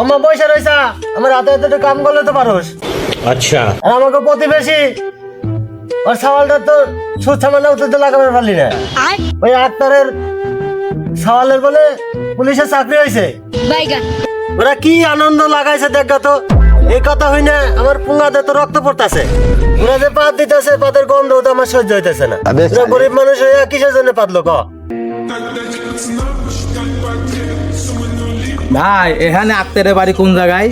আমার পয়সা রয়েছে আমার হাতে হাতে কাম করলে তো আচ্ছা। আর আমাকে ওর সওয়ালটা তো সুদ সামান্য উত্তর তো পারলি না। ওই আক্তারের সওয়ালের বলে পুলিশের চাকরি হয়েছে। ওরা কি আনন্দ লাগাইছে দেখ তো। এই কথা হই না আমার পুঙ্গাতে তো রক্ত পড়তাছে। ওরা যে পাত দিতেছে পাতের গন্ধ তো আমার সহ্য হইতেছে না। গরিব মানুষ হইয়া কিসের জন্য পাতলো ক? ভাই এখানে আক্তারের বাড়ি কোন জায়গায়?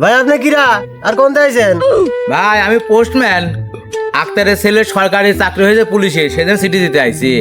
ভাই আপনি কিরা? আর কোন আইছেন? ভাই আমি পোস্টম্যান। আক্তারের ছেলে সরকারি চাকরি হয়েছে পুলিশে সেদিন সিটি দিতে আইছি।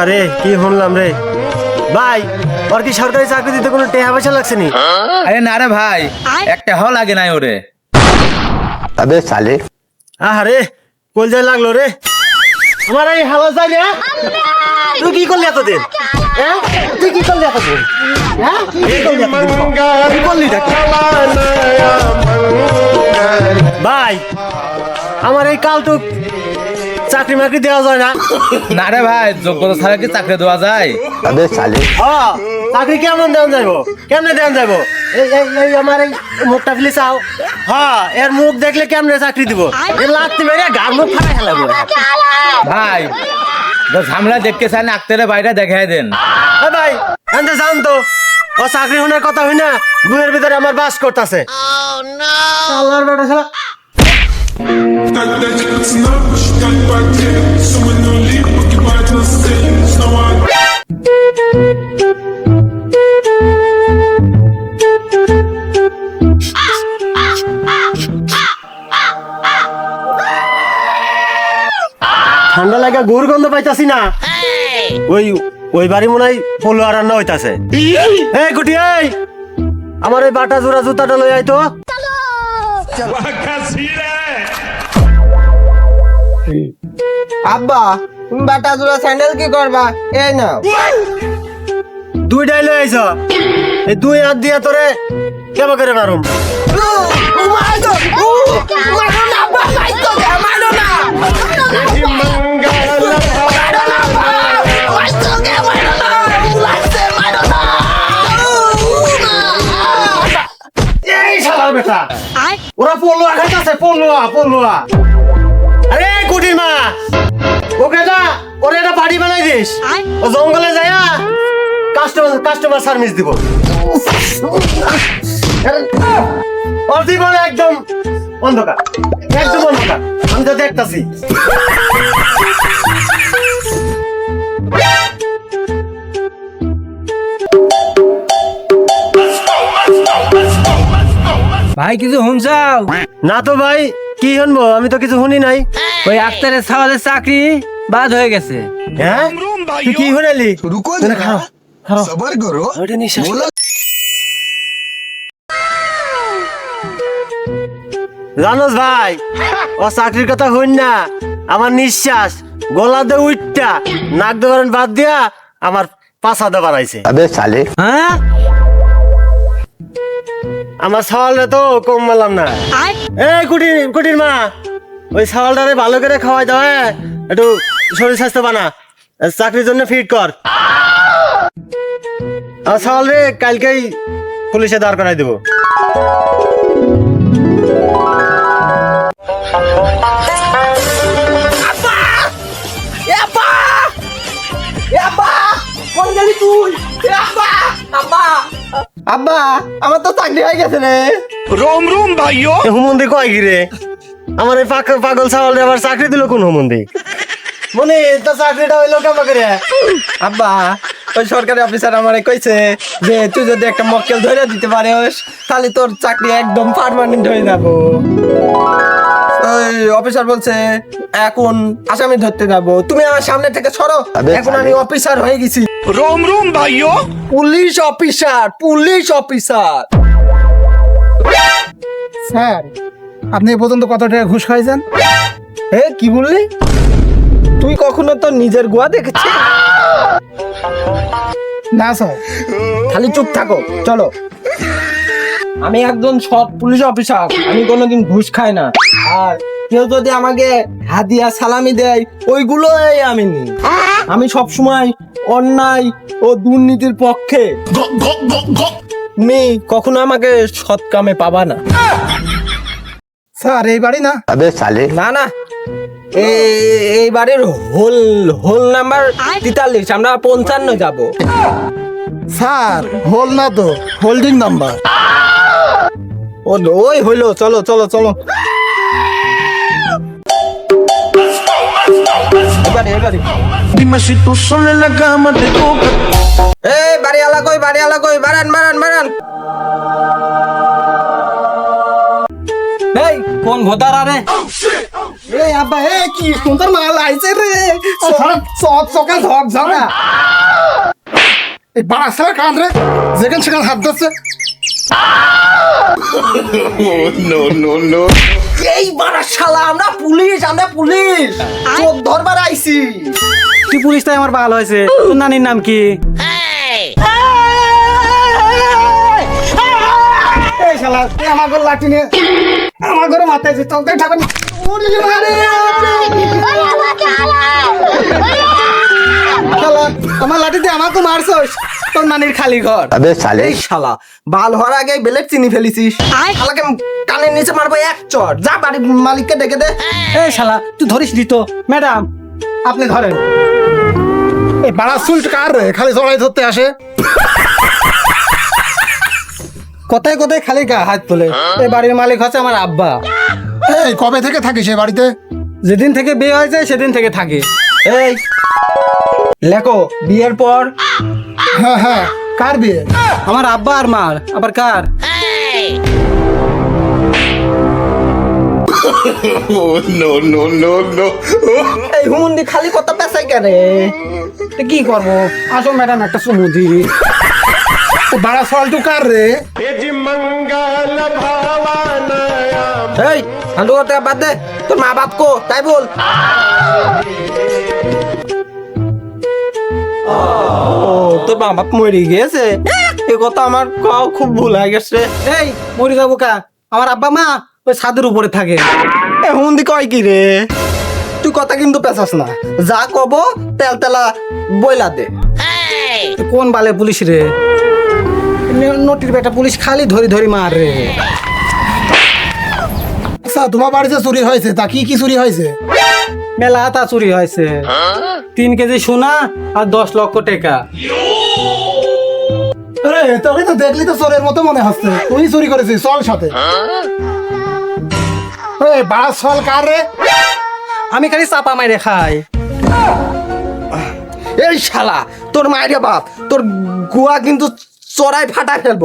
আরে কি শুনলাম রে। ভাই ওর কি সরকারি চাকরি দিতে কোনো টেহা পয়সা লাগছে নি? আরে না রে ভাই একটা হল লাগে নাই ওরে। আবে সালে। আহারে কলজায় লাগল রে। আমার এই হাওয়া যায় না তুই কি করলি এতদিন? হ্যাঁ? তুই কি করলি এতদিন? হ্যাঁ? কি করলি এতদিন? তুই করলি ভাই আমার এই কাল তো চাকরি মাকরি দেওয়া যায় না। না রে ভাই যোগ্যতা ছাড়া কি চাকরি দেওয়া যায়? তবে সালে। হ্যাঁ। চাকরি কেমন দেওয়া যাইবো? কেমনে দেওয়া যাইবো? এই এই এই আমার এই মুখটা ফেলে চাও। হ্যাঁ এর মুখ দেখলে কেমনে চাকরি দিব? এর লাত্তি মেরে গার মুখ ফাটাই ফেলাবো। ভাই ঝামেলা দেখতে চান আক্তারের বাড়িটা দেখাই দেন। এ ভাই এনতে জান তো। ও চাকরি হোনার কথা হই না বুয়ের ভিতরে আমার বাস করতেছে। আল্লাহর বেটা শালা ঠান্ডা লাগা গুড় গন্ধ পাইতাছি না। ওই ওই বাড়ি মনে হয় পোলো আর রান্না হইতাছে। এই গুটি এই! আমার এই বাটা জোড়া জুতাটা লই আইতো আব্বা বাটা জোড়া স্যান্ডেল কি করবা? এই নাও। দুইটাই লই আইছ। এই দুই হাত দিয়া তোরে কেমন করে মারুম? বেটা। ওরা পড়ল খাইতাছে পড়লোয়া পড়লোয়া আরে কুটির মা বাড়ি বানাই দিস। ও জঙ্গলে যায়া কাস্টমার কাস্টমার সার্ভিস দিব। ওর জীবন একদম অন্ধকার। একদম অন্ধকার। আমি তো দেখতাছি। ভাই কিছু শুনছাও? না তো ভাই কি শুনব? আমি তো কিছু শুনি নাই। ওই আক্তারের সাওয়ালের চাকরি বাদ হয়ে গেছে। হ্যাঁ? কি রুকো ভাই ও চাকরির কথা হইন না। আমার নিঃশ্বাস গলা দে উইটা নাক দেবার বাদ দিয়া আমার পাছা দেবার বাড়াইছে। হ্যাঁ? আমার সওয়ালটা তো কম মারলাম না। এ কুটির কুটির মা ওই সওয়ালটারে ভালো করে খাওয়াই দাও হ্যাঁ। একটু শরীর স্বাস্থ্য বানা চাকরির জন্য ফিট কর। আর সওয়াল রে কালকেই পুলিশে দাঁড় করাই দেবো। আব্বা! আমার তো চাকরি হয়ে গেছে রে। এ হুমন্দি কয় গিরে? আমার এই পাগল রে আবার চাকরি দিল কোন হুমন্দি? মনে তো চাকরিটা হইল কেমন করে? আব্বা ওই সরকারি অফিসার আমারে কইছে যে তুই যদি একটা মক্কেল ধরে দিতে পারিস তাহলে তোর চাকরি একদম পার্মানেন্ট হয়ে যাব। ওই অফিসার বলছে এখন আসামি ধরতে যাব। তুমি আমার সামনে থেকে সরো। এখন আমি অফিসার হয়ে গেছি। রোম রোম ভাইও police officer police officer. Sir আপনি এ পর্যন্ত কত টাকা ঘুষ খাইছেন? এ কি বললি? তুই কখনো তোর নিজের গুয়া দেখেছিস? না স্যার। খালি চুপ থাকো চলো। আমি একজন সৎ পুলিশ অফিসার আমি কোনোদিন ঘুষ খাই না। আর কেউ যদি আমাকে হাদিয়া সালামি দেয় ওইগুলোই আমি নিই। আমি সবসময় অন্যায় ও দুর্নীতির পক্ষে। মেয়ে কখনো আমাকে সৎ কামে পাবা না। স্যার এই বাড়ি না? না না এই- বাড়ির হোল হোল নাম্বার তেতাল্লিশ আমরা পঞ্চান্ন যাব। স্যার হোল না তো হোল্ডিং নাম্বার। ও ওই হইল চলো চলো চলো। এই বাড়ি আলা কই বাড়ি আলা কই? বাড়ান বাড়ান বাড়ান। কোন ভোদার আরে? এই আব্বা এ কি সুন্দর মাল আইছে রে। সব সকাল ঝক ঝকা। এই বাড়া সারা কান রে যেখানে সেখানে হাত দিচ্ছে এই বাড়া শালা আমরা পুলিশ আমরা পুলিশ। চোখ ধরবার আইছি। কি পুলিশটাই আমার ভালো হয়েছে? তোর নানির নাম কি? এই শালা তুই আমার লাঠি নিয়ে। আমার ঘরে মাথায় যেতে হবে ঠাকুর। আমার লাঠি দিয়ে আমাকে মারছস। তোর নানির খালি ঘর। আবে শালা। এই শালা বাল হওয়ার আগে বেলেট চিনি ফেলিছিস। শালাকে কানের নিচে মারবো এক চট। যা বাড়ি মালিককে ডেকে দে। এই শালা তুই ধরিস দিত ম্যাডাম আপনি ধরেন। এ বাড়া চুল কার রে? খালি চড়াই ধরতে আসে। কোথায় কোথায় খালি গা হাত তোলে। এই বাড়ির মালিক হচ্ছে আমার আব্বা। এই কবে থেকে থাকিস এই বাড়িতে? যেদিন থেকে বিয়ে হয়েছে সেদিন থেকে থাকে। এই লেখো বিয়ের পর? হ্যাঁ হ্যাঁ। কার বিয়ে? আমার আব্বা আর মার। আবার কার? এই হুমুন্দি খালি কত পেশাই কেন? তো কি করব? আসো ম্যাডাম একটা সুমুদি বাড়া সলটু কার রে? এই হাঁটু করতে বাদ দে। তোর মা বাপ কো তাই বল। ও তোর মা বাপ মরে গিয়েছে এ কথা আমার কাও খুব ভুল হয়ে গেছে। এই মরি যাব কা? আমার আব্বা মা ওই ছাদের উপরে থাকে। এ হুমুন্দি কয় কি রে? তুই কথা কিন্তু পেছাস না। যা কব তেল তেলা বইলা দে। তো কোন বালে পুলিশ রে? নটির বেটা পুলিশ খালি ধরি ধরি মার। রে আচ্ছা তোমার বাড়িতে চুরি হয়েছে তা কি কি চুরি হয়েছে? মেলা তা চুরি হয়েছে। তিন কেজি সোনা আর দশ লক্ষ টাকা। আরে তোকে তো দেখলি তো চোরের মতো মনে হচ্ছে। তুই চুরি করেছিস চল সাথে। এই বাড়া সল কার রে? আমি খালি চাপা মাইরে খাই। এই শালা তোর মায়ের বাপ তোর গুয়া কিন্তু চড়াই ফাটা ফেলব।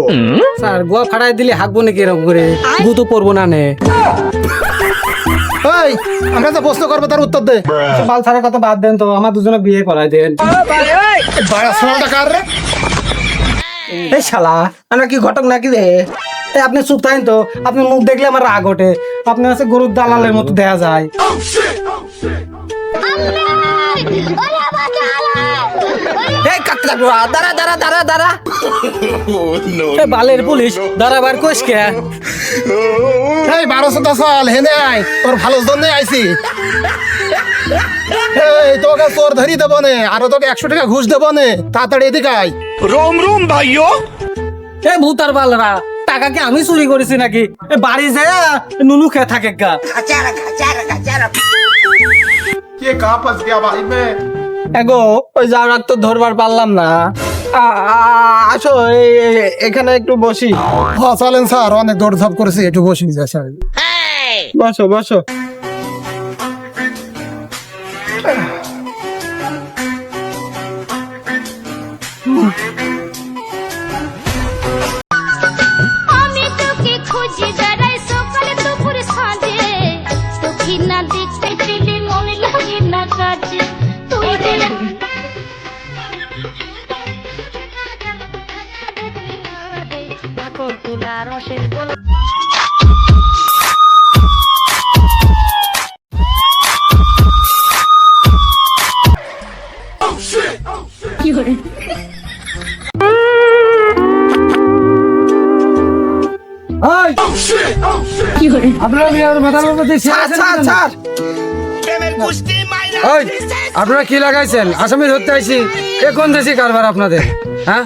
স্যার গোয়া ফাড়াই দিলে হাঁকবো নাকি এরকম করে? গুতো পড়ব না নে। এই আমরা যে প্রশ্ন করব তার উত্তর দে। তো বাল ছাড়ার কথা বাদ দেন তো আমার দুজনে বিয়ে করাই দেন। এই শালা আমরা কি ঘটক নাকি রে? এই আপনি চুপ থাকেন তো আপনার মুখ দেখলে আমার রাগ ওঠে। আপনি হচ্ছে গরুর দালালের মতো দেয়া যায়। এই কাকু কাকু দাঁড়া দাঁড়া দাঁড়া দাঁড়া। বালের পুলিশ দাঁড়াবার কোষ কে? এই বারোশো দশ চল হেনে আয় তোর ভালোর জন্য আইছি। এই তোকে চোর ধরি দেবো নে আরও তোকে একশো টাকা ঘুষ দেবো নে তাড়াতাড়ি এদিকে আয়। এ ভূতার বালরা টাকা কি আমি চুরি করেছি নাকি? এ বাড়ি যায় নুনু খেয়ে থাকে গা। এগো ওই জাউরাক তো ধরবার পারলাম না। আসো এখানে একটু বসি। হ্যাঁ চলেন স্যার অনেক দৌড়ঝাপ করেছি একটু বসি। যা স্যার। বসো বসো। আমি আপনারা কি লাগাইছেন? আসামি ধরতে আইসি এ কোন দেশি কারবার আপনাদের? হ্যাঁ?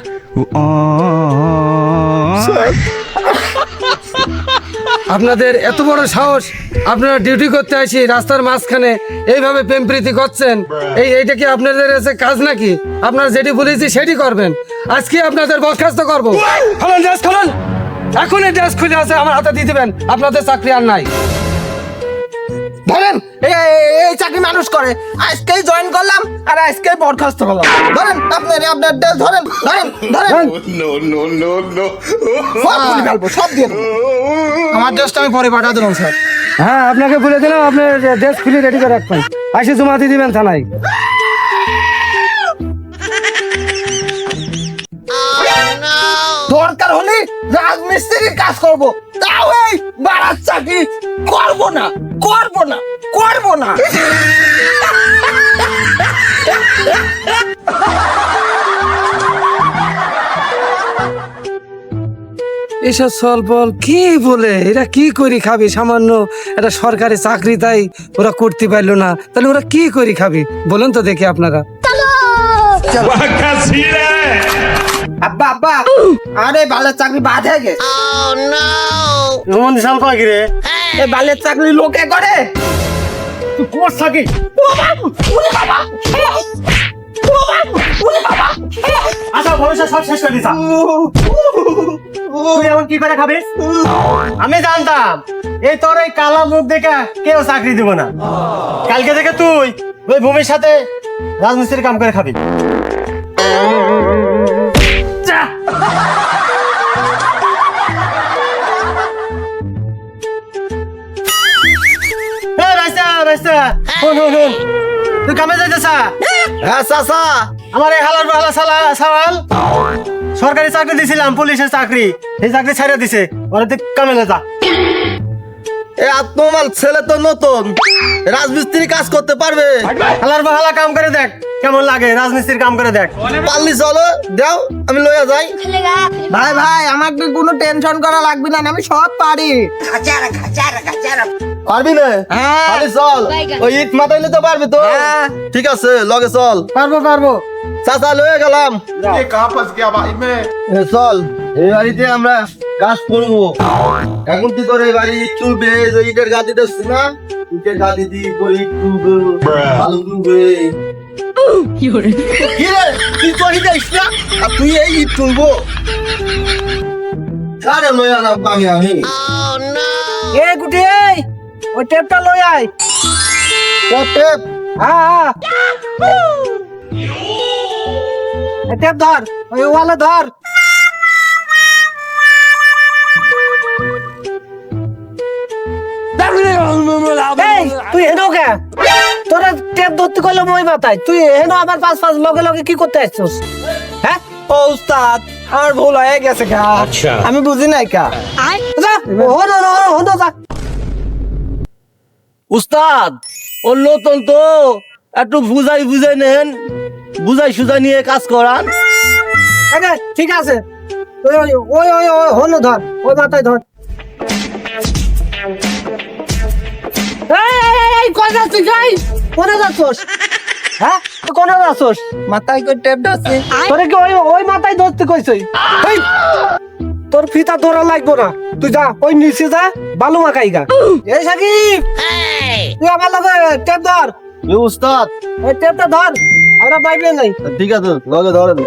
আপনাদের এত বড় সাহস, আপনারা ডিউটি করতে আসি, রাস্তার মাঝখানে এইভাবে প্রেম প্রীতি করছেন, এই এইটা কি আপনাদের কাছে কাজ নাকি? আপনারা যেটি বলেছি সেটি করবেন। আজকে আপনাদের বরখাস্ত করব। খোলেন ড্রেস খোলেন! এখনই ড্রেস খুলে আছে, আমার হাতে দিয়ে দিবেন। আপনাদের চাকরি আর নাই। ধরেন এই চাকরি মানুষ করে আজকেই জয়েন করলাম আর আজকেই বরখাস্ত করলাম। ধরেন আপনার আপনার ড্রেস ধরেন ধরেন ধরেন। ফেলব সব দিয়ে আমার ড্রেসটা আমি পরে পাঠা দিলাম স্যার। হ্যাঁ আপনাকে বলে দিলাম আপনার ড্রেস খুলে রেডি করে রাখবেন। আসে জমা দিয়ে দিবেন থানায়। দরকার হলে রাজমিস্ত্রির কাজ করব। তাও এই বাড়ার চাকরি করব না করব না করব না। এসব সলপল কি বলে? এরা কি করি খাবি? সামান্য একটা সরকারি চাকরি তাই ওরা করতে পারল না। তাহলে ওরা কি করি খাবি? বলুন তো দেখি আপনারা। আব্বা আব্বা। আরে বালের চাকরি বাদ হয়ে গেছে। এমন দিশাল কয় কি রে। এই বালের চাকরি লোকে করে। তুই কোর্স থাকি আচ্ছা ভবিষ্যৎ সব শেষ করে দিছা তুই এমন কি করে খাবি? আমি জানতাম এই তোর এই কালা মুখ দেখে কেউ চাকরি দিব না। কালকে থেকে তুই ওই ভূমির সাথে রাজমিস্ত্রির কাম করে খাবি। তুই কামে যাইতেছা? হ্যাঁ চাচা। আমার এই হালার হালা সালা সাওয়াল সরকারি চাকরি দিছিলাম পুলিশের চাকরি। এই চাকরি ছেড়ে দিছে। ওরা তুই কামে যা। এ আত্মমাল ছেলে তো নতুন। রাজমিস্ত্রি কাজ করতে পারবে। হালার হালা কাম করে দেখ কেমন লাগে। রাজমিস্ত্রির কাম করে দেখ। পারলি চলো দাও আমি লইয়া যাই। ভাই ভাই আমাকে কোনো টেনশন করা লাগবে না আমি সব পারি। পারবি না? হ্যাঁ। চল। ওই ইট মাথাইলে তো পারবি তো। হ্যাঁ। ঠিক আছে লগে চল। পারব পারব। চাচা লয়ে গেলাম। চল। এই বাড়িতে আমরা কাজ করব। এখন কি করে এই বাড়ি চুলবে ইটের গাদি দিচ্ছি না? ইটের গাদি দিয়ে করে একটু ভালো ডুবে কি করে কি রে? না? তুই এই ইট তুলবো। কারে লয়ে আমি ওই টেপটা লই আয়। ও টেপ? হ্যাঁ হ্যাঁ। টেপ ধর ওই ওয়ালে ধর। তুই হেনো কে? তোরা টেপ ধরতে করলে মই মাথায়। তুই হেনো আবার পাঁচ পাঁচ লগে লগে কি করতে আসছিস? হ্যাঁ? ও উস্তাদ আমার ভুল হয়ে গেছে কা আমি বুঝি নাই কা। যা হনো হনো হনো যা। উস্তাদ ও নতুন তো একটু বুঝাই বুঝাই নেন বুঝাই সুজাই নিয়ে কাজ করান আরে ঠিক আছে ওই ওই ওই ওই ওই হলো ধর ওই মাথায় ধর এই, যাচ্ছিস যাচ্ছিস? হ্যাঁ? যাচ্ছিস? মাথায় কই টেপ ধরছি? তোরে কি ওই ওই মাথায় ধরতে কইছি? এই, তোর ফিতা ধরা লাগবো না। তুই যা ওই নিচে যা বালু মাখাই গা। এই সাকিব তুই আমার লগে টেপ ধর। এ উস্তাদ। ওই টেপটা ধর আমরা পাইবে নাই ঠিক আছে লগে ধরেন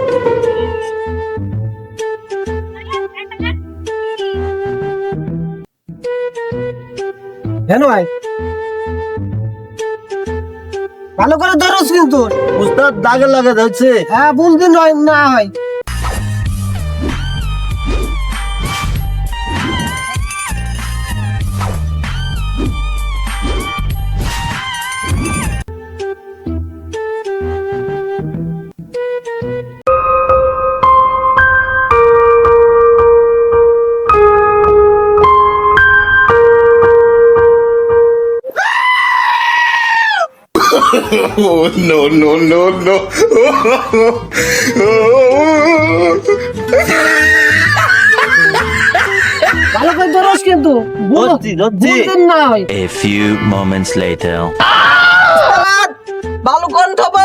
কেন ভাই। ভালো করে ধরোস কিন্তু। উস্তাদ দাগে লাগে ধরছে। হ্যাঁ বুঝদিন হয় না হয়। Oh no no no no! ভালো করে ধরো ধরছস কিন্তু ধরছি, ধরছি। বুঝলেন না হয়। A few moments later. ভালো কোন থব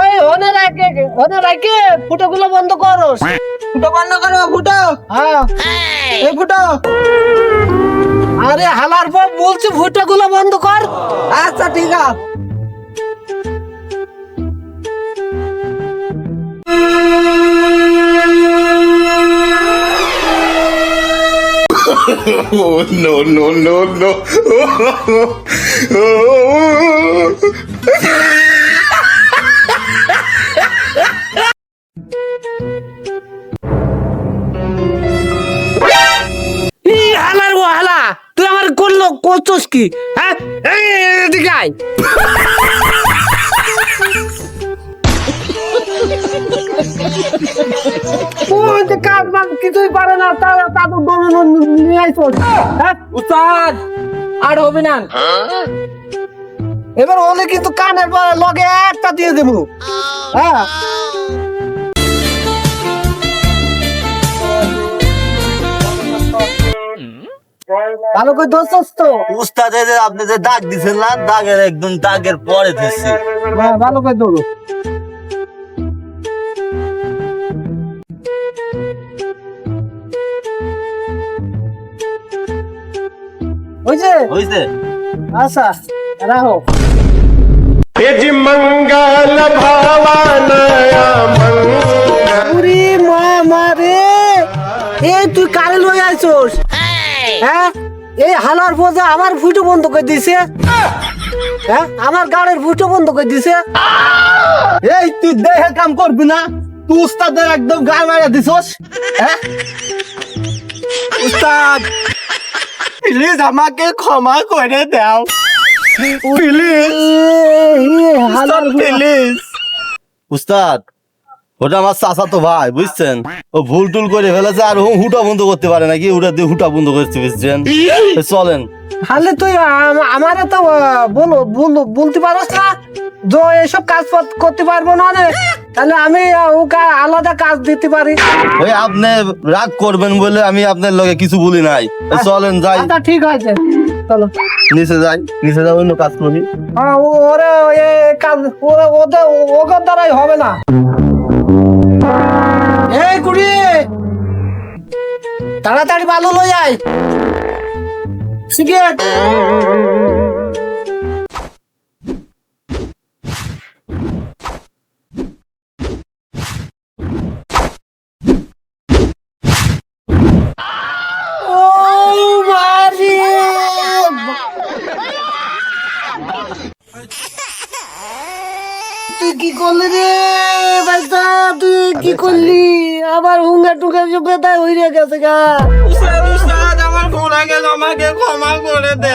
ওই ওনে রাখে ওনে রাখে ফুটোগুলো বন্ধ করস। ফুটো বন্ধ করো ফুটো। হ্যাঁ। এই ফুটো। আরে হালার পর বলছি ফুটোগুলো বন্ধ কর। আচ্ছা ঠিক আছে। Oh, no, no, no, no. হালা তুই আমার করল করছস কি? হ্যাঁ? কাজ বাজ কিছুই পারে না তা তা তো দৌড়ানো নিয়ে আইছস হ্যাঁ? উস্তাদ! আর হবে না। এবার কিন্তু কানের পর লগে একটা দিয়ে দেবো। হ্যাঁ? ভালো করে ধরছস তো? উস্তাদে আপনি যে দাগ দিছেন না দাগের একদম দাগের পরে ধরছি হ্যাঁ ভালো করে ধরো। আচ্ছা এজি মঙ্গল পুরি এ তুই কারে লই আইছস? হ্যাঁ? এই হালার আমার ফুটো বন্ধ করে দিছে। হ্যাঁ? আমার গাড়ির ফুটো বন্ধ করে দিছে। এই তুই দেহে কাম করবি না? তুই উস্তাদের একদম গায়ে মারা দিছস? হ্যাঁ? উস্তাদ! প্লিজ আমাকে ক্ষমা করে দাও। প্লিজ প্লিজ উস্তাদ ওটা আমার চাচা তো ভাই বুঝছেন? ও ভুল টুল করে ফেলেছে আর ও হুটা বন্ধ করতে পারে নাকি? ওটা দিয়ে হুটা বন্ধ করতে বুঝছেন? চলেন। তাহলে তুই আম- আমারে তো বলো বল- বলতে পারস না? যে এসব কাজ করতে পারব না রে। তাহলে আমি ওকে আলাদা কাজ দিতে পারি। ওই আপনি রাগ করবেন বলে আমি আপনার লগে কিছু বলি নাই। চলেন যাই। আচ্ছা ঠিক আছে। চলো। নিচে যাই নিচে যাই অন্য কাজ করি। হ্যাঁ, ও- ওরে এ কাজ ওরে ওদের ওদের দ্বারাই হবে না। এই কুড়ি তাড়াতাড়ি ভালো লই আয়। সিগারেট ও মারি তুই কি করলি রে? বাচ্চা তুই কি করলি? আবার হুঙ্গা টুঙ্গা চুকে তাই হইরে গেছে গা। উস্তাদ আমার ঘোড়া গেল আমাকে ক্ষমা করে দে।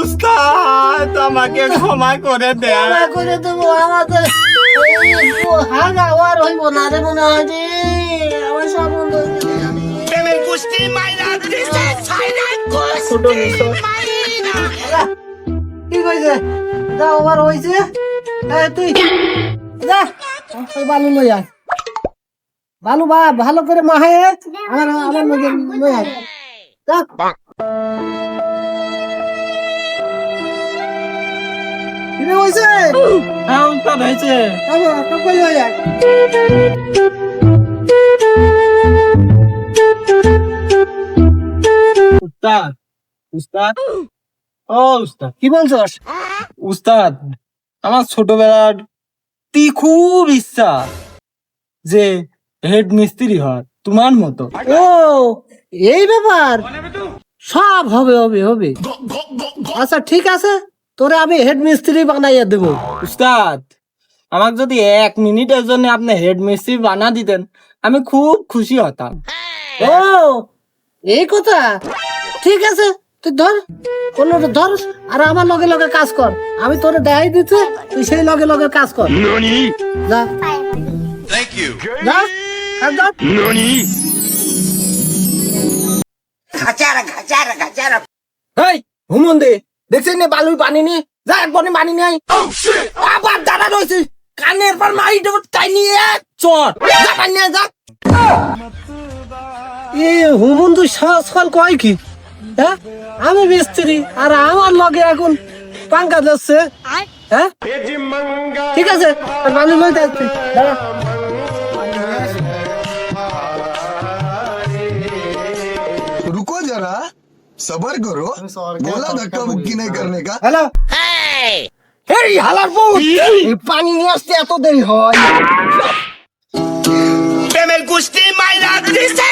উস্তাদ আমাকে ক্ষমা করে দে। ক্ষমা করে দেবো আমাদের এই হাঙ্গা হইব না রে মনে হয় রে আমার সব বন্ধ হয়ে গেছে। ছোট নিছো। যা, কি কইছে যা ওভার হইছে? তুই যা। ওই বালু লই আয়। বালু বা ভালো করে মাহে আমার আমার মধ্যে লই আয়। যা। কি রে হইছে? হ্যাঁ উস্তাদ হয়েছে আবার কই লই আয়? উস্তাদ উস্তাদ। ও উস্তাদ। কি বলছস? উস্তাদ আমার ছোটবেলার তি খুব ইচ্ছা যে হেড মিস্ত্রি হওয়ার তোমার মতো। ও এই ব্যাপার? সব হবে হবে হবে। আচ্ছা ঠিক আছে তোরে আমি হেড মিস্ত্রি বানাইয়া দেবো। উস্তাদ আমাকে যদি এক মিনিটের জন্য আপনি হেড মিস্ত্রি বানা দিতেন আমি খুব খুশি হতাম। ও এই কথা? ঠিক আছে তুই ধর কোনটা ধর আর আমার লগে লগে কাজ কর। আমি তোরে দেখাই দিতে তুই সেই লগে লগে কাজ কর। যা। যা আর যা। এই হুমন্দে দেখছেন না বালুর পানি নি? যা একবার পানি নাই আবার দাঁড়া রয়েছে। কানের পর মারি তাই নিয়ে চট যা পানি যা। এ হুমন্দু সকাল কয় কি? হ্যাঁ আমি মিস্ত্রি আর আমার লগে এখন পাঙ্কা যাচ্ছে হ্যাঁ ঠিক আছে মানুষ লইতে আসছি দাঁড়া। रुको जरा सबर करो बोला धक्का मुक्की नहीं करने का হ্যালো এই হালার বউ এই পানি নিয়ে আসতে এত দেরি হয় প্রেমের গোষ্ঠী মাইরা দিছে